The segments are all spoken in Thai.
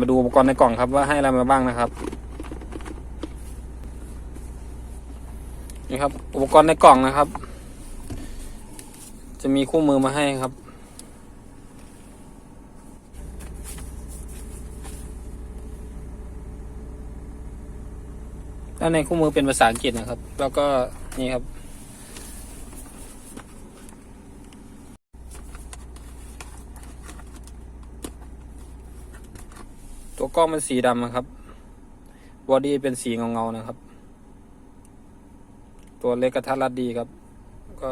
มาดูอุปกรณ์ในกล่องครับว่าให้อะไรมาบ้างนะครับ นี่ครับ อุปกรณ์ในกล่องนะครับ จะมีคู่มือมาให้ครับ ด้านในคู่มือเป็นภาษาอังกฤษนะครับ แล้วก็นี่ครับ กล้องเป็นสีดำนะครับบอดี้เป็นสีเงาๆนะครับ ตัวเล็กกระทัดรัดดีครับ ก็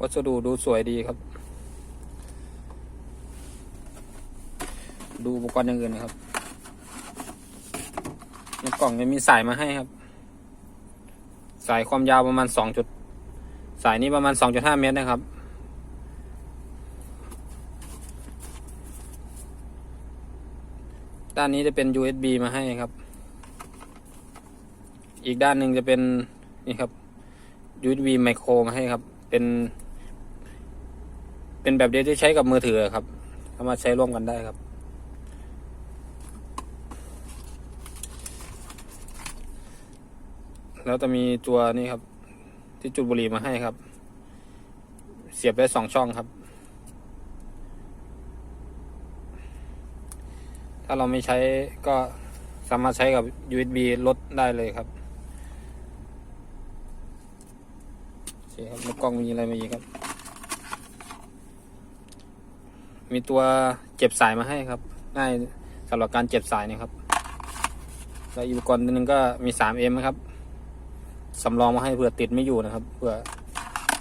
วัสดุดูสวยดีครับ ดูอุปกรณ์อย่างอื่นนะครับในกล่องจะมีสายมาให้ครับ สายความยาวประมาณสองจุด สายนี้ประมาณสองจุดห้าเมตรนะครับานนี้จะเป็น USB มาให้ครับ อีกด้านหนึ่งจะเป็นนี่ครับ USB ไมโครมาให้ครับ เป็น เป็นแบบเดียวที่ใช้กับมือถือครับสามารถใช้ร่วมกันได้ครับ แล้วจะมีตัวนี้ครับ ที่จุดบุหรี่มาให้ครับ เสียบได้สองช่องครับ ถ้าเราไม่ใช้ก็สามารถใช้กับ USB ลดได้เลยครับโอเคครับแล้วกล้องมีอะไรมาอีกครับ มีตัวเจ็บสายมาให้ครับ ง่ายสำหรับการเจ็บสายนะครับ แล้วอุปกรณ์ตัวหนึงก็มี 3M นะครับสำรองมาให้เผื่อติดไม่อยู่นะครับเพื่อ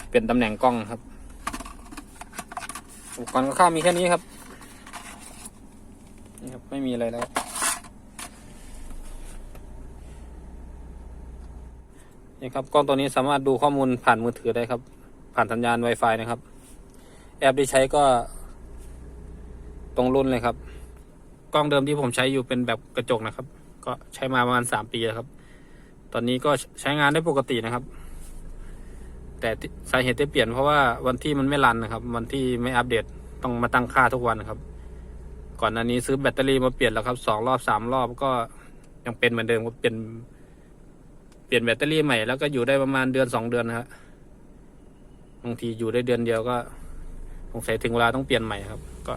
เปลี่ยนตำแหน่งกล้องครับ อุปกรณ์ก็ข้ามีแค่นี้ครับ ไม่มีอะไรแล้วนี่ครับกล้องตัวนี้สามารถดูข้อมูลผ่านมือถือได้ครับ ผ่านสัญญาณ Wi-Fi นะครับ แอปที่ใช้ก็ตรงรุ่นเลยครับ กล้องเดิมที่ผมใช้อยู่เป็นแบบกระจกนะครับ ก็ใช้มาประมาณสามปีแล้วครับ ตอนนี้ก็ใช้งานได้ปกตินะครับ แต่สาเหตุที่เปลี่ยนเพราะว่าวันที่มันไม่รันนะครับ วันที่ไม่อัปเดตต้องมาตั้งค่าทุกวันนครับ ก่อนหน้านี้ซื้อแบตเตอรี่มาเปลี่ยนแล้วครับสองรอบสามรอบก็ยังเป็นเหมือนเดิมก็เป็นเปลี่ยนแบตเตอรี่ใหม่แล้วก็อยู่ได้ประมาณเดือนสองเดือนนะครับบางทีอยู่ได้เดือนเดียวก็สงสัยถึงเวลาต้องเปลี่ยนใหม่ครับ ก็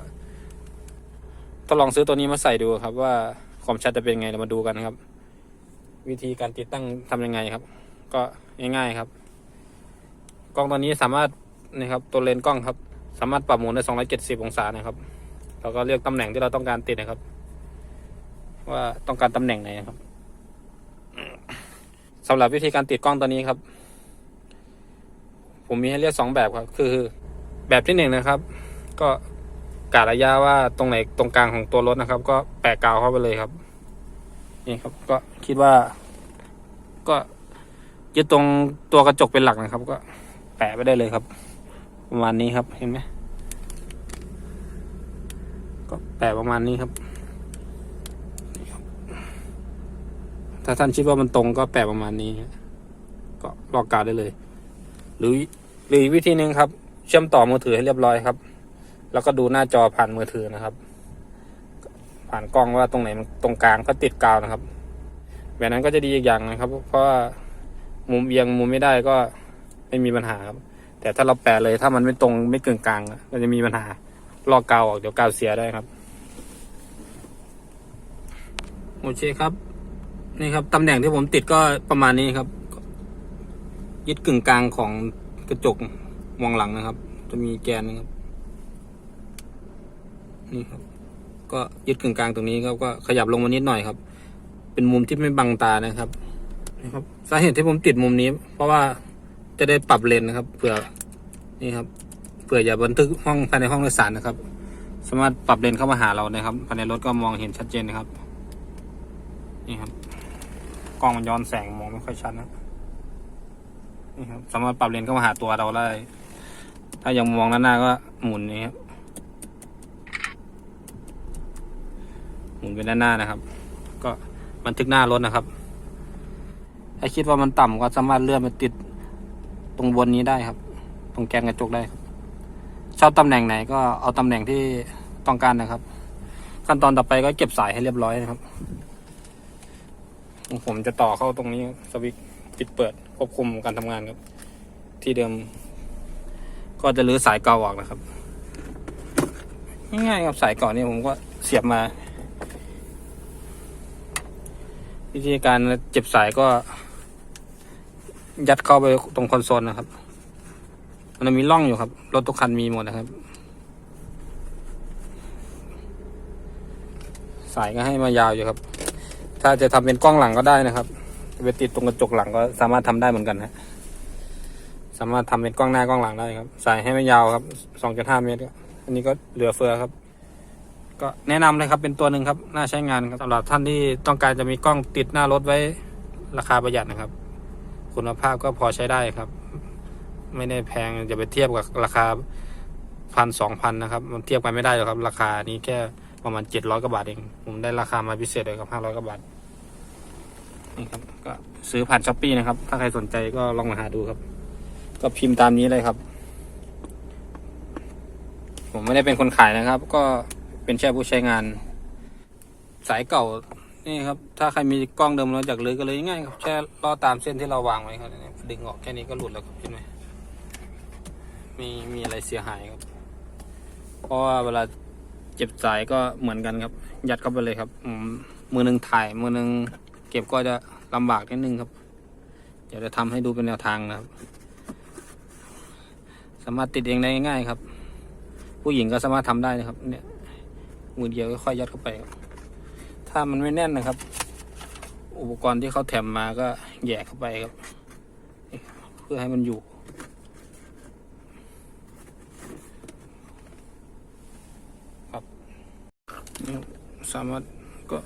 ทดลองซื้อตัวนี้มาใส่ดูครับ ว่าความชัดจะเป็นไงเรามาดูกันครับ วิธีการติดตั้งทำยังไงครับ ก็ง่ายๆครับ กล้องตัวนี้สามารถนี่ครับ ตัวเลนส์กล้องครับ สามารถปรับหมุนได้ 270 องศานะครับ เราก็เลือกตำแหน่งที่เราต้องการติดนะครับ ว่าต้องการตำแหน่งไหนครับสำหรับวิธีการติดกล้องตัวนี้ครับ ผมมีให้เลือกสองแบบครับ คือ แบบที่หนึ่งนะครับ ก็กะระยะว่าตรงไหนตรงกลางของตัวรถนะครับ ก็แปะกาวเข้าไปเลยครับ นี่ครับ ก็คิดว่า ก็ยึดตรงตัวกระจกเป็นหลักนะครับ ก็แปะไปได้เลยครับ ประมาณนี้ครับเห็นไหม ก็ แปะประมาณนี้ครับ ถ้าท่านคิดว่ามันตรงก็แปะประมาณนี้ ก็ลอกกาวได้เลย หรือหรือวิธีหนึ่งครับ เชื่อมต่อมือถือให้เรียบร้อยครับ แล้วก็ดูหน้าจอผ่านมือถือนะครับ ผ่านกล้องว่าตรงไหนมันตรงกลางก็ติดกาวนะครับ แบบนั้นก็จะดีอีกอย่างนะครับ เพราะว่ามุมเอียงมุมไม่ได้ก็ไม่มีปัญหาครับ แต่ถ้าเราแปะเลยถ้ามันไม่ตรงไม่กึ่งกลางก็จะมีปัญหาลอกกาวออกเดี๋ยวกาวเสียได้ครับ โอเคครับ นี่ครับตำแหน่งที่ผมติดก็ประมาณนี้ครับ ยึดกึ่งกลางของกระจกมองหลังนะครับ จะมีแกนนะครับ นี่ครับ ก็ยึดกึ่งกลางตรงนี้ครับก็ขยับลงมานิดหน่อยครับ เป็นมุมที่ไม่บังตานะครับนะครับ สาเหตุที่ผมติดมุมนี้ เพราะว่าจะได้ปรับเลนนะครับเผื่อนี่ครับเผื่ออย่าบันทึกห้องภายในห้องโดยสารนะครับ สามารถปรับเลนเข้ามาหาเรานะครับภายในรถก็มองเห็นชัดเจนนะครับ นี่ครับกล้องมันย้อนแสงมองไม่ค่อยชัดนะนี่ครับสามารถปรับเลนเข้ามาหาตัวเราได้ ถ้ายังมองด้านหน้าก็หมุนนี้ครับหมุนไปด้านหน้านะครับ ก็บันทึกหน้ารถนะครับ ถ้าคิดว่ามันต่ำก็สามารถเลื่อนไปติดตรงบนนี้ได้ครับ ตรงแกนกระจกได้ครับ ชอบตำแหน่งไหนก็เอาตำแหน่งที่ต้องการนะครับ ขั้นตอนต่อไปก็เก็บสายให้เรียบร้อยนะครับ ผมจะต่อเข้าตรงนี้สวิตปิดเปิดควบคุมการทำงานครับ ที่เดิม ก็จะรื้อสายเก่าออกนะครับง่ายๆครับสายเก่านี่ผมก็เสียบมา วิธีการเจ็บสายก็ ยัดเข้าไปตรงคอนโซลนะครับมันมีร่องอยู่ครับ รถทุกคันมีหมดนะครับ สายก็ให้มายาวอยู่ครับ ถ้าจะทำเป็นกล้องหลังก็ได้นะครับไปติดตรงกระจกหลังก็สามารถทำได้เหมือนกันฮะสามารถทำเป็นกล้องหน้ากล้องหลังได้ครับสายให้ไม่ยาวครับ2.5เมตรอันนี้ก็เหลือเฟือครับ ก็แนะนำเลยครับเป็นตัวหนึ่งครับน่าใช้งานครับสำหรับท่านที่ต้องการจะมีกล้องติดหน้ารถไว้ราคาประหยัดนะครับ คุณภาพก็พอใช้ได้ครับ ไม่ได้แพงจะไปเทียบกับราคาพันสองพันนะครับ มันเทียบกันไม่ได้หรอกครับ ราคานี้แค่ประมาณเจ็ดร้อยกว่าบาทเอง ผมได้ราคามาพิเศษเลยครับห้าร้อยกว่าบาท นี่ครับ ก็ซื้อผ่านช้อปปี้นะครับ ถ้าใครสนใจก็ลองมาหาดูครับ ก็พิมพ์ตามนี้เลยครับ ผมไม่ได้เป็นคนขายนะครับ ก็เป็นแค่ผู้ใช้งาน สายเก่านี่ครับ ถ้าใครมีกล้องเดิมแล้วจากเลยก็เลยง่ายครับแค่ล่อตามเส้นที่เราวางไว้ครับดึงออกแค่นี้ก็หลุดแล้วครับเห็นไหมมีมีอะไรเสียหายครับ เพราะว่าเวลาเจ็บสายก็เหมือนกันครับ ยัดเข้าไปเลยครับมือหนึ่งถ่ายมือหนึ่ง ก็บก็จะลำบากนิดนึงครับ เดี๋ยวจะทำให้ดูเป็นแนวทางนะครับ สามารถติดเองได้ง่ายๆครับ ผู้หญิงก็สามารถทำได้นะครับ เนี่ยมือเดียวก็ค่อยยัดเข้าไปครับถ้ามันไม่แน่นนะครับ อุปกรณ์ที่เขาแถมมาก็แย่เข้าไปครับ เพื่อให้มันอยู่ครับสามารถก็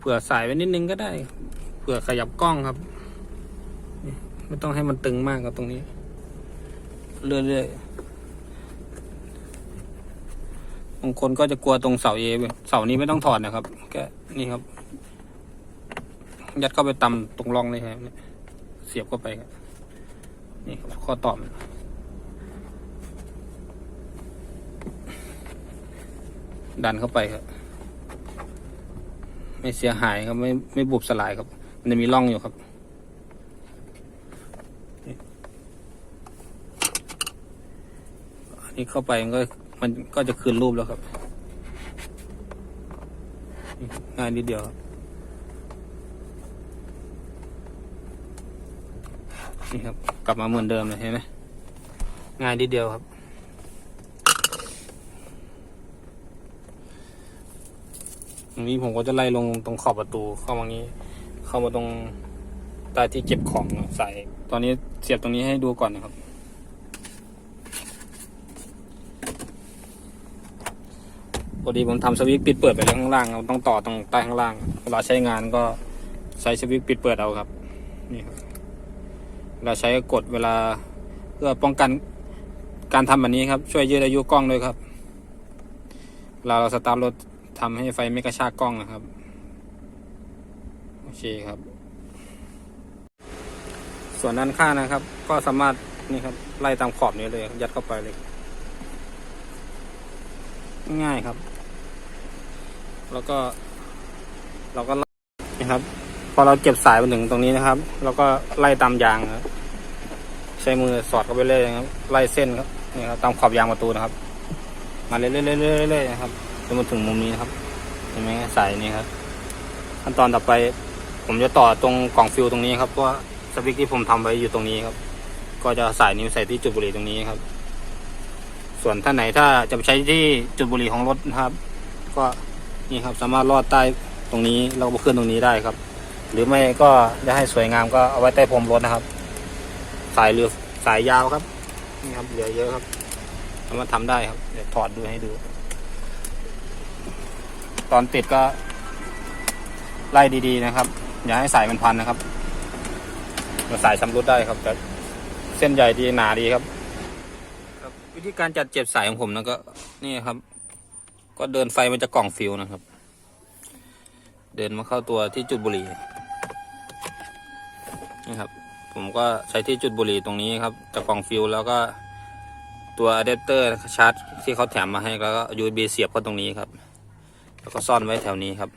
เผื่อสายไว้นิดนึงก็ได้ เผื่อขยับกล้องครับ ไม่ต้องให้มันตึงมากครับตรงนี้ เรื่อยๆบางคนก็จะกลัวตรงเสาเอเสานี้ไม่ต้องถอดนะครับแค่นี่ครับ ยัดเข้าไปตำตรงร่องเลยครับเสียบเข้าไปครับนี่ครับข้อต่อมดันเข้าไปครับ ไม่เสียหายครับไม่ไม่บุบสลายครับ มันจะมีร่องอยู่ครับ อันนี้เข้าไปมันก็มันก็จะคืนรูปแล้วครับง่ายนิดเดียวครับนี่ครับ กลับมาเหมือนเดิมเลยเห็นไหมง่ายนิดเดียวครับ รงนี้ผมก็จะไล่ลงตรงขอบประตูเข้ามางี้ เข้ามาตรงใต้ที่เก็บของใส่ ตอนนี้เสียบตรงนี้ให้ดูก่อนนะครับ พอดีผมทำสวิตช์ปิดเปิดไปแล้วข้างล่างครับต้องต่อตรงใต้ข้างล่าง เวลาใช้งานก็ใช้สวิตช์ปิดเปิดเอาครับ นี่ครับ เวลาใช้กดเวลาเพื่อป้องกันการทำแบบนี้ครับ ช่วยยืดอายุกล้องด้วยครับเวลาเราสตาร์ทรถ ทำให้ไฟไม่กระชากกล้องนะครับ โอเคครับ ส่วนด้านข้างนะครับ ก็สามารถนี่ครับ ไล่ตามขอบนี้เลย ยัดเข้าไปเลย ง่ายครับ แล้วก็ เราก็ไล่นะครับ พอเราเก็บสายมาถึงตรงนี้นะครับ เราก็ไล่ตามยางครับใช้มือสอดเข้าไปเลยนะครับ ไล่เส้นครับนี่ครับตามขอบยางประตูนะครับ มาเรื่อยๆๆๆนะครับ จนมาถึงมุมนี้นะครับเห็นไหมสายนี้ครับ ขั้นตอนต่อไป ผมจะต่อตรงกล่องฟิวตรงนี้ครับเพราะว่าสวิตช์ที่ผมทำไว้อยู่ตรงนี้ครับ ก็จะสายนิ้วใส่ที่จุดบุหรี่ตรงนี้ครับ ส่วนท่านไหนถ้าจะใช้ที่จุดบุหรี่ของรถนะครับ ก็นี่ครับสามารถลอดใต้ตรงนี้แล้วก็ขึ้นตรงนี้ได้ครับ หรือไม่ก็จะให้สวยงามก็เอาไว้ใต้พรมรถนะครับ สายเรือสายยาวครับ นี่ครับเหลือเยอะครับสามารถทำได้ครับ เดี๋ยวถอดดูให้ดู ตอนติดก็ไล่ดีๆนะครับ อย่าให้สายมันพันนะครับเดี๋ยวสายชำรุดได้ครับแต่เส้นใหญ่ดีหนาดีครับ ครับวิธีการจัดเจ็บสายของผมนะก็ นี่ครับ ก็เดินไฟมันจะกล่องฟิวนะครับ เดินมาเข้าตัวที่จุดบุหรี่นี่ครับ ผมก็ใช้ที่จุดบุหรี่ตรงนี้ครับจากกล่องฟิวแล้วก็ตัวอะแดปเตอร์ชาร์จที่เขาแถมมาให้แล้วก็ USB เสียบเข้าตรงนี้ครับ แล้วก็ซ่อนไว้แถวนี้ครับ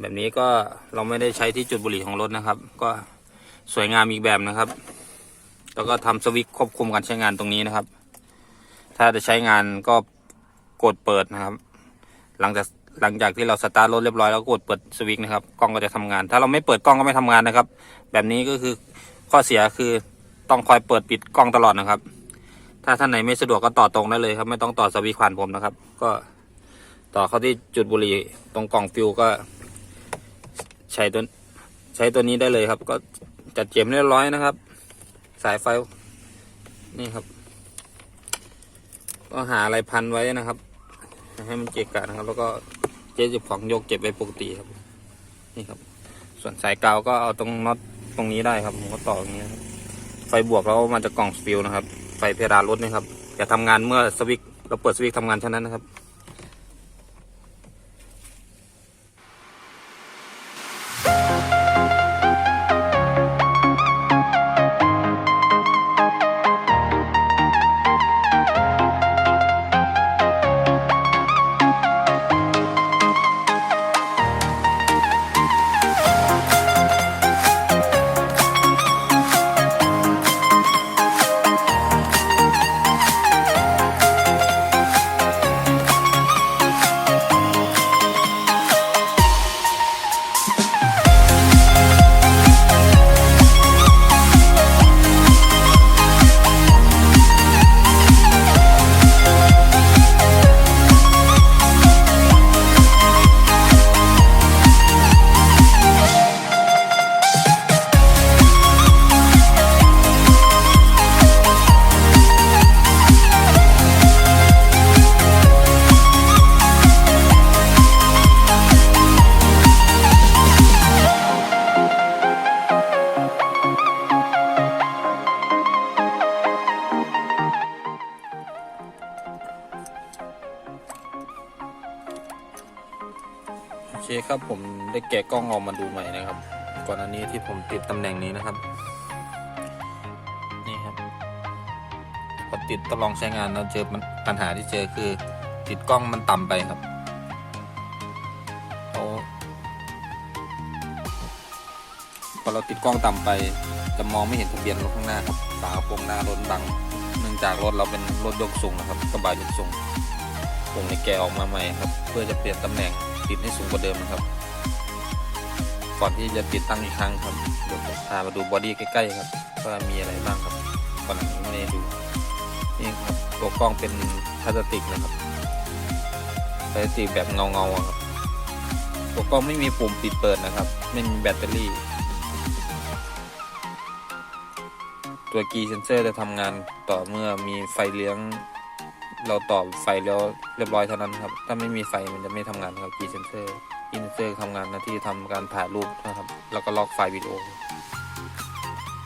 แบบนี้ก็เราไม่ได้ใช้ที่จุดบุหรี่ของรถนะครับ ก็สวยงามอีกแบบนะครับ แล้วก็ทำสวิตช์ควบคุมการใช้งานตรงนี้นะครับ ถ้าจะใช้งานก็กดเปิดนะครับ หลังจากหลังจากที่เราสตาร์ทรถเรียบร้อยแล้วกดเปิดสวิตช์นะครับกล้องก็จะทำงาน ถ้าเราไม่เปิดกล้องก็ไม่ทำงานนะครับ แบบนี้ก็คือข้อเสียคือต้องคอยเปิดปิดกล้องตลอดนะครับ ถ้าท่านไหนไม่สะดวกก็ต่อตรงได้เลยครับ ไม่ต้องต่อสวิตช์ผ่านผมนะครับ ก็ ต่อเข้าที่จุดบุหรี่ตรงกล่องฟิวก็ ใช้ตัวใช้ตัวนี้ได้เลยครับ ก็จัดเจียมเรียบร้อยนะครับ สายไฟนี่ครับ ก็หาอะไรพันไว้นะครับ ให้มันเกะกะนะครับ แล้วก็เจ๊จะของโยกเก็บไว้ปกติครับ นี่ครับ ส่วนสายกาวก็เอาตรงน็อตตรงนี้ได้ครับผมก็ต่ออย่างนี้ครับไฟบวกแล้วมาจากกล่องฟิลนะครับ ไฟเพดานรถนะครับจะทำงานเมื่อสวิตช์เราเปิดสวิตช์ทำงานเท่านั้นนะครับ แกะกล้องออกมาดูใหม่นะครับ ก่อนอันนี้ที่ผมติดตำแหน่งนี้นะครับ นี่ครับพอติดทดลองใช้งานเราเจอมันปัญหาที่เจอคือ ติดกล้องมันต่ำไปครับเอาพอเราติดกล้องต่ำไป จะมองไม่เห็นทะเบียนรถข้างหน้าครับฝากระโปรงหน้ารถบังเนื่องจากรถเราเป็นรถยกสูงนะครับกระบะยกสูงผมในแกะออกมาใหม่ครับ เพื่อจะเปลี่ยนตำแหน่งติดให้สูงกว่าเดิมนะครับ ก่อนที่จะติดตั้งอีกครั้งครับเดี๋ยวผมพามาดูบอดี้ใกล้ๆครับว่ามีอะไรบ้างครับก่อนหน้านี้ไม่ได้ดูนี่ครับตัวกล้องเป็นพลาสติกนะครับพลาสติกแบบเงาๆครับตัวกล้องไม่มีปุ่มปิดเปิดนะครับไม่มีแบตเตอรี่ ตัวกีเซนเซอร์จะทำงานต่อเมื่อมีไฟเลี้ยง เราต่อไฟแล้วเรียบร้อยเท่านั้นครับ ถ้าไม่มีไฟมันจะไม่ทำงานครับกีเซนเซอร์ Key Sensor Key Sensor ทำงานหน้าที่ทำการถ่ายรูปนะครับ แล้วก็ล็อกไฟล์วิดีโอ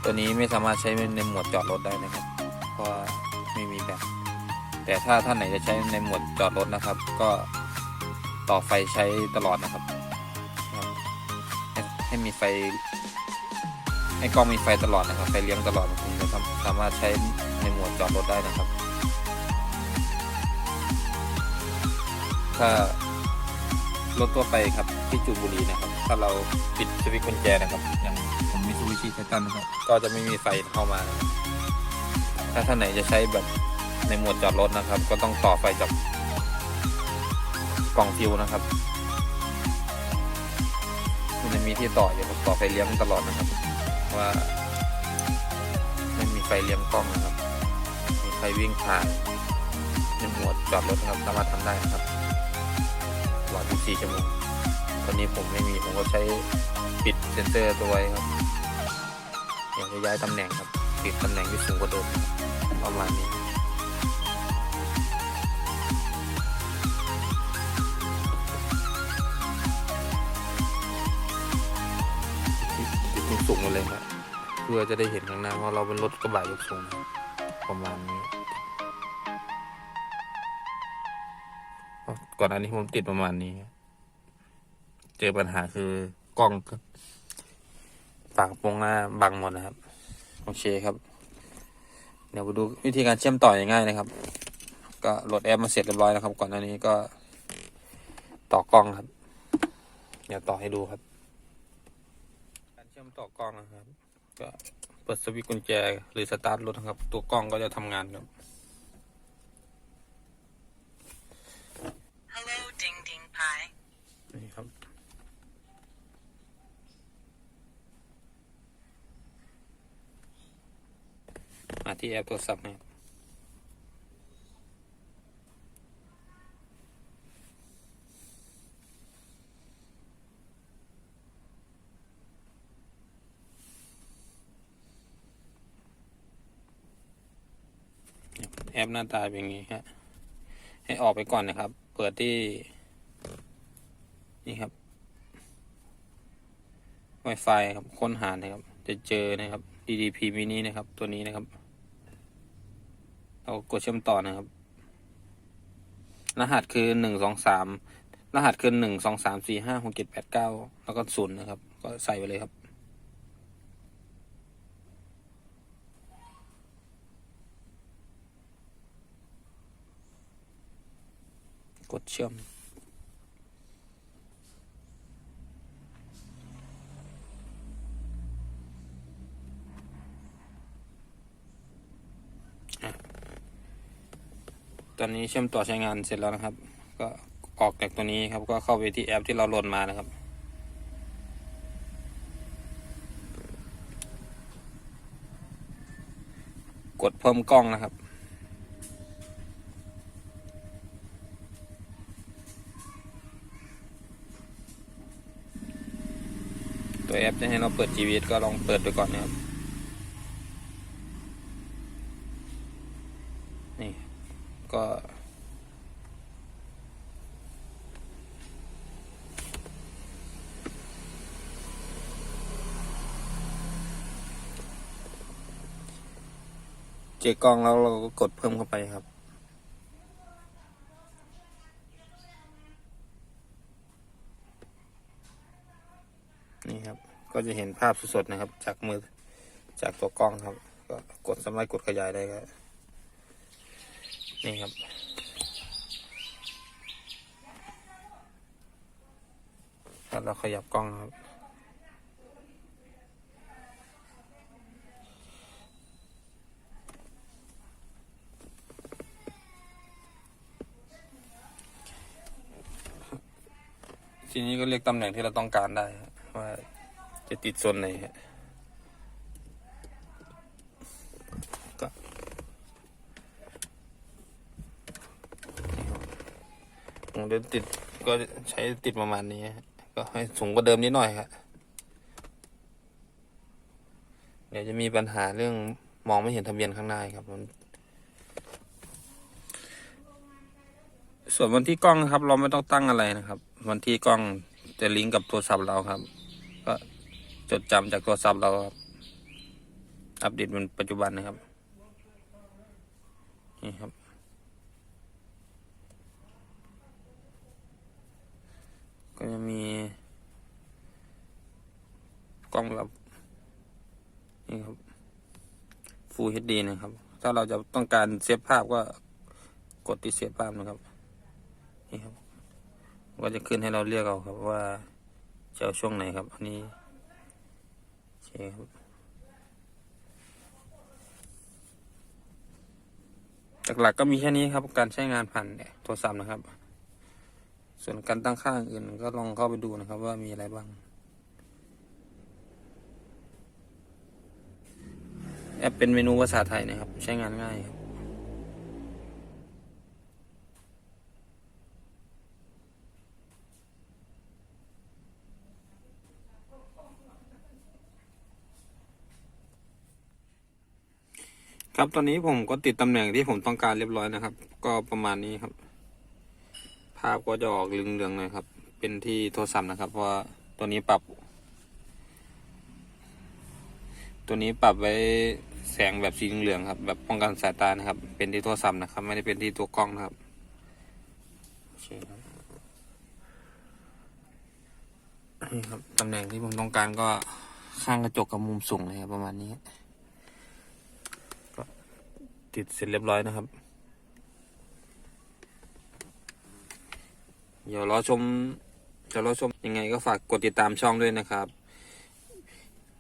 ตัวนี้ไม่สามารถใช้ในหมวดจอดรถได้นะครับเพราะไม่มีแบตแต่ถ้าท่านไหนจะใช้ในหมวดจอดรถนะครับ ก็ต่อไฟใช้ตลอดนะครับ ให้ให้มีไฟ ให้กล้องมีไฟตลอดนะครับ ไฟเลี้ยงตลอดถึงจะสามสามารถใช้ในหมวดจอดรถได้นะครับ ถ้า รถทั่วไปครับที่จูดบุรีนะครับ ถ้าเราปิดสวิตช์กุญแจนะครับ อย่างผมมีซูบิชิไททันนะครับ ก็จะไม่มีไฟเข้ามานะครับถ้าท่านไหนจะใช้แบบในหมวดจอดรถนะครับ ก็ต้องต่อไฟจากกล่องฟิวนะครับมันจะมีที่ต่ออยู่ครับต่อไฟเลี้ยงตลอดนะครับ ว่าไม่มีไฟเลี้ยงกล้องนะครับมีไฟวิ่งผ่านในหมวดจอดรถนะครับสามารถทำได้นะครับตลอด 24 ชั่วโมง ตอนนี้ผมไม่มีผมก็ใช้ปิดเซนเซอร์ตัวไว้ครับ อยากจะย้ายตำแหน่งครับ ปิดตำแหน่งที่สูงกว่าเดิมประมาณนี้ติดสูงเลยครับ เพื่อจะได้เห็นข้างหน้าเพราะเราเป็นรถกระบะยกสูงประมาณนี้ ก่อนอันนี้ผมติดประมาณนี้ เจอปัญหาคือกล้องครับฝากโปรงหน้าบังหมดนะครับ โอเคครับ เดี๋ยวมาดูวิธีการเชื่อมต่ออย่างง่ายนะครับ ก็โหลดแอปมาเสร็จเรียบร้อยแล้วครับ ก่อนหน้านี้ก็ต่อกล้องครับ เดี๋ยวต่อให้ดูครับ การเชื่อมต่อกล้องนะครับ ก็เปิดสวิตช์กุญแจหรือสตาร์ทรถนะครับ ตัวกล้องก็จะทำงานครับ Hello, Ding Ding Pie. นี่ครับ มาที่แอปโทรศัพท์นะครับแอปหน้าตาเป็นอย่างนี้ฮะให้ออกไปก่อนนะครับ เปิดที่ นี่ครับ Wi-Fi ครับ ค้นหานะครับ จะเจอนะครับ DDP mini นะครับ ตัวนี้นะครับ เรากดเชื่อมต่อนะครับ รหัสคือหนึ่งสองสามรหัสคือหนึ่งสองสามสี่ห้าหกเจ็ดแปดเก้าแล้วก็ศูนย์นะครับ ก็ใส่ไปเลยครับกดเชื่อม นี้เชื่อมต่อใช้งานเสร็จแล้วนะครับ ก็ออกจากตัวนี้ครับก็เข้าไปที่แอปที่เราโหลดมานะครับ กดเพิ่มกล้องนะครับ ตัวแอปจะให้เราเปิด GVS ก็ลองเปิดดูก่อนนะครับ นี่ ก็ เจกล้องแล้วเราก็กดเพิ่มเข้าไปครับนี่ครับ ก็จะเห็นภาพสดๆนะครับ จากมือจากตัวกล้องครับ ก็กดสามารถกดขยายได้ครับ นี่ครับแล้วเราขยับกล้องครับ ทีนี้ก็เรียกตำแหน่งที่เราต้องการได้ว่าจะติดโซนไหนฮะก็ นี่ครับผมเดินติดก็ใช้ติดประมาณนี้ ก็ให้สูงกว่าเดิมนิดหน่อยครับเดี๋ยวจะมีปัญหาเรื่องมองไม่เห็นทะเบียนข้างหน้าครับมันส่วนวันที่กล้องนะครับ เราไม่ต้องตั้งอะไรนะครับ วันที่กล้องจะลิงก์กับโทรศัพท์เราครับ ก็จดจำจากโทรศัพท์เราครับ อัปเดตเป็นปัจจุบันนะครับนี่ครับ ก็จะมีกล้องแบบนี่ครับ Full HD นะครับ ถ้าเราจะต้องการเซฟภาพก็กดที่เซฟภาพนะครับ นี่ครับ ก็จะขึ้นให้เราเลือกเอาครับว่าจะเอาช่วงไหนครับ อันนี้โอเคครับหลักๆก็มีแค่นี้ครับ การใช้งานผ่านโทรศัพท์นะครับ ส่วนการตั้งค่าอื่นก็ลองเข้าไปดูนะครับ ว่ามีอะไรบ้าง แอปเป็นเมนูภาษาไทยนะครับ ใช้งานง่ายครับครับ ตอนนี้ผมก็ติดตำแหน่งที่ผมต้องการเรียบร้อยนะครับ ก็ประมาณนี้ครับาพก็จะออกเหลืองๆเลยครับ เป็นที่โทรศัพท์นะครับ เพราะตัวนี้ปรับ ตัวนี้ปรับไว้แสงแบบสีเหลืองๆครับ แบบป้องกันสายตานะครับ เป็นที่โทรศัพท์นะครับ ไม่ได้เป็นที่ตัวกล้องนะครับโอเคครับนี่ครับตำแหน่งที่ผมต้องการก็ข้างกระจกกับมุมสูงเลยครับประมาณนี้ ก็ติดเสร็จเรียบร้อยนะครับ เดี๋ยวรอชมจะรอชมยังไงก็ฝากกดติดตามช่องด้วยนะครับ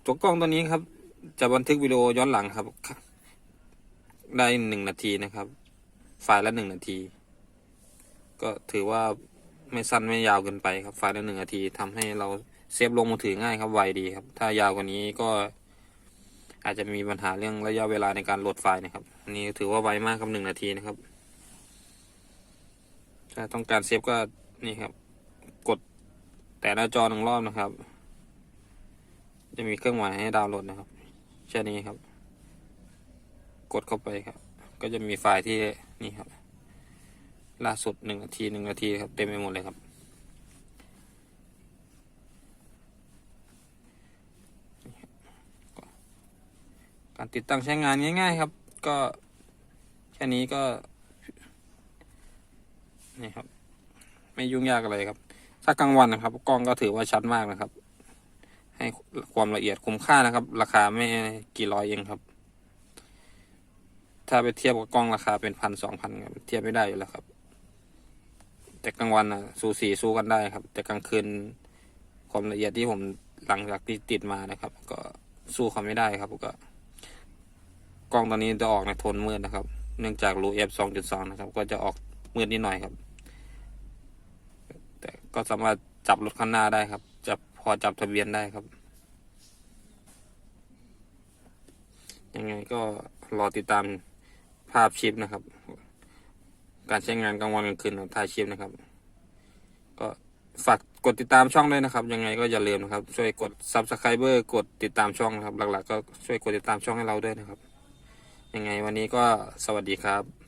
ตัวกล้องตัวนี้ครับ จะบันทึกวิดีโอย้อนหลังครับ ได้หนึ่งนาทีนะครับไฟล์ละหนึ่งนาที ก็ถือว่าไม่สั้นไม่ยาวเกินไปครับไฟล์ละหนึ่งนาทีทำให้เราเซฟลงมือถือง่ายครับไวดีครับ ถ้ายาวกว่านี้ก็อาจจะมีปัญหาเรื่องระยะเวลาในการโหลดไฟล์นะครับอันนี้ถือว่าไวมากครับหนึ่งนาทีนะครับ ถ้าต้องการเซฟก็ นี่ครับ กดแต่หน้าจอหนึ่งรอบนะครับ จะมีเครื่องหมายให้ดาวน์โหลดนะครับแค่นี้ครับ กดเข้าไปครับ ก็จะมีไฟล์ที่นี่ครับ ล่าสุดหนึ่งนาทีหนึ่งนาทีครับ เต็มไปหมดเลยครับการติดตั้งใช้งานง่าย ๆ ครับ ก็แค่นี้ก็ นี่ครับ ไม่ยุ่งยากอะไรครับ ถ้ากลางวันนะครับ กล้องก็ถือว่าชัดมากนะครับ ให้ความละเอียดคุ้มค่านะครับ ราคาไม่กี่ร้อยเองครับ ถ้าไปเทียบกับกล้องราคาเป็นพันสองพันเทียบไม่ได้อยู่แล้วครับ แต่กลางวันนะสูสีสู้กันได้ครับ แต่กลางคืนความละเอียดที่ผมหลังจากที่ติดมานะครับ ก็สู้เขาไม่ได้ครับก็กล้องตัวนี้จะออกในโทนมืดนะครับ เนื่องจากรู f 2.2 นะครับ ก็จะออกมืดนิดหน่อยครับ ก็สามารถจับรถข้างหน้าได้ครับ จับพอจับทะเบียนได้ครับ ยังไงก็รอติดตามภาพชิปนะครับ การใช้งานกลางวันกลางคืนของถ่ายชิปนะครับ ก็ฝากกดติดตามช่องด้วยนะครับ ยังไงก็อย่าลืมนะครับ ช่วยกด subscriber กดติดตามช่องนะครับ หลัก ๆ ก็ช่วยกดติดตามช่องให้เราด้วยนะครับ ยังไงวันนี้ก็สวัสดีครับ